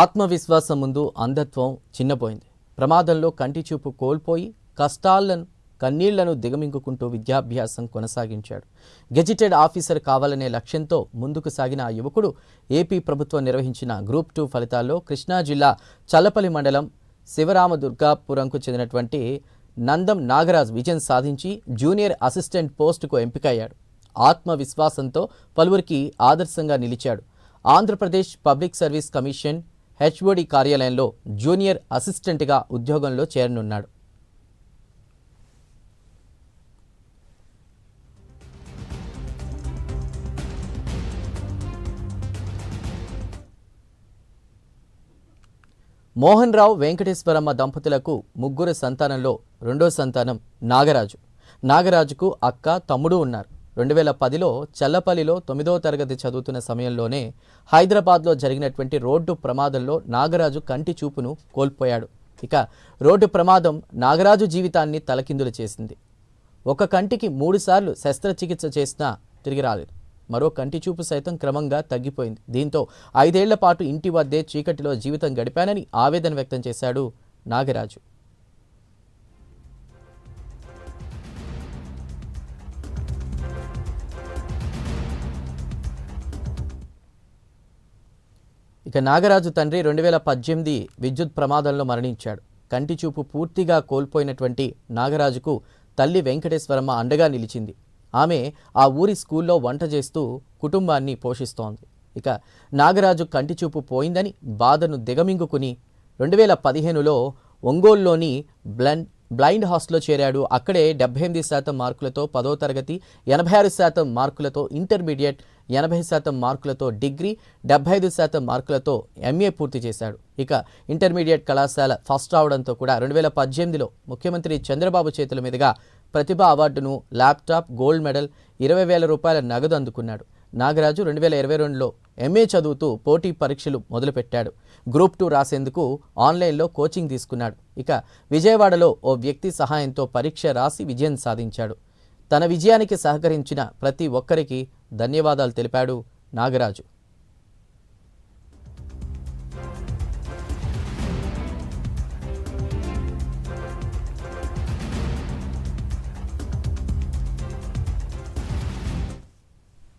ఆత్మవిశ్వాసం ముందు అంధత్వం చిన్నపోయింది. ప్రమాదంలో కంటి చూపు కోల్పోయి కష్టాలను కన్నీళ్ళను దిగమింగుకుంటూ విద్యాభ్యాసం కొనసాగించాడు. గెజిటెడ్ ఆఫీసర్ కావాలనే లక్ష్యంతో ముందుకు సాగిన ఆ యువకుడు ఏపీ ప్రభుత్వం నిర్వహించిన గ్రూప్ టూ ఫలితాల్లో కృష్ణా జిల్లా చల్లపల్లి మండలం శివరామదుర్గాపురంకు చెందినటువంటి నందం నాగరాజ్ విజయం సాధించి జూనియర్ అసిస్టెంట్ పోస్టుకు ఎంపికయ్యాడు. ఆత్మవిశ్వాసంతో పలువురికి ఆదర్శంగా నిలిచాడు. Andhra Pradesh Public Service Commission HOD కార్యాలయంలో జూనియర్ అసిస్టెంట్గా ఉద్యోగంలో చేరనున్నాడు. మోహన్ రావు వెంకటేశ్వరమ్మ దంపతులకు ముగ్గురు సంతానంలో రెండో సంతానం నాగరాజు. నాగరాజుకు అక్క తమ్ముడు ఉన్నారు. రెండు వేల పదిలో చల్లపల్లిలో తొమ్మిదవ తరగతి చదువుతున్న సమయంలోనే హైదరాబాద్లో జరిగినటువంటి రోడ్డు ప్రమాదంలో నాగరాజు కంటి చూపును కోల్పోయాడు. ఇక రోడ్డు ప్రమాదం నాగరాజు జీవితాన్ని తలకిందులు చేసింది. ఒక కంటికి మూడుసార్లు శస్త్రచికిత్స చేసినా తిరిగి రాలేదు. మరో కంటి చూపు సైతం క్రమంగా తగ్గిపోయింది. దీంతో ఐదేళ్ళ పాటు ఇంటి వద్దే చీకటిలో జీవితం గడిపానని ఆవేదన వ్యక్తం చేశాడు నాగరాజు. ఇక నాగరాజు తండ్రి రెండు వేల పద్దెనిమిది విద్యుత్ ప్రమాదంలో మరణించాడు. కంటి చూపు పూర్తిగా కోల్పోయినటువంటి నాగరాజుకు తల్లి వెంకటేశ్వరమ్మ అండగా నిలిచింది. ఆమె ఆ ఊరి స్కూల్లో వంట చేస్తూ కుటుంబాన్ని పోషిస్తోంది. ఇక నాగరాజు కంటి చూపు పోయిందని బాధను దిగమింగుకుని రెండు వేల పదిహేనులో ఒంగోలులోని బ్లైండ్ బ్లైండ్ హాస్టల్లో చేరాడు. అక్కడే డెబ్బై ఎనిమిది శాతం మార్కులతో పదో తరగతి ఎనభై ఆరు శాతం మార్కులతో ఇంటర్మీడియట్ ఎనభై శాతం మార్కులతో డిగ్రీ డెబ్బై ఐదు శాతం మార్కులతో ఎంఏ పూర్తి చేశాడు. ఇక ఇంటర్మీడియట్ కళాశాల ఫస్ట్ రావడంతో కూడా రెండు వేల పద్దెనిమిదిలో ముఖ్యమంత్రి చంద్రబాబు చేతుల మీదుగా ప్రతిభ అవార్డును ల్యాప్టాప్ గోల్డ్ మెడల్ ఇరవై వేల రూపాయల నగదు అందుకున్నాడు. నాగరాజు రెండు వేల ఇరవై రెండులో ఎంఏ చదువుతూ పోటీ పరీక్షలు మొదలుపెట్టాడు. గ్రూప్ టూ రాసేందుకు ఆన్లైన్లో కోచింగ్ తీసుకున్నాడు. ఇక విజయవాడలో ఓ వ్యక్తి సహాయంతో పరీక్ష రాసి విజయం సాధించాడు. తన విజయానికి సహకరించిన ప్రతి ఒక్కరికి ధన్యవాదాలు తెలిపాడు నాగరాజు.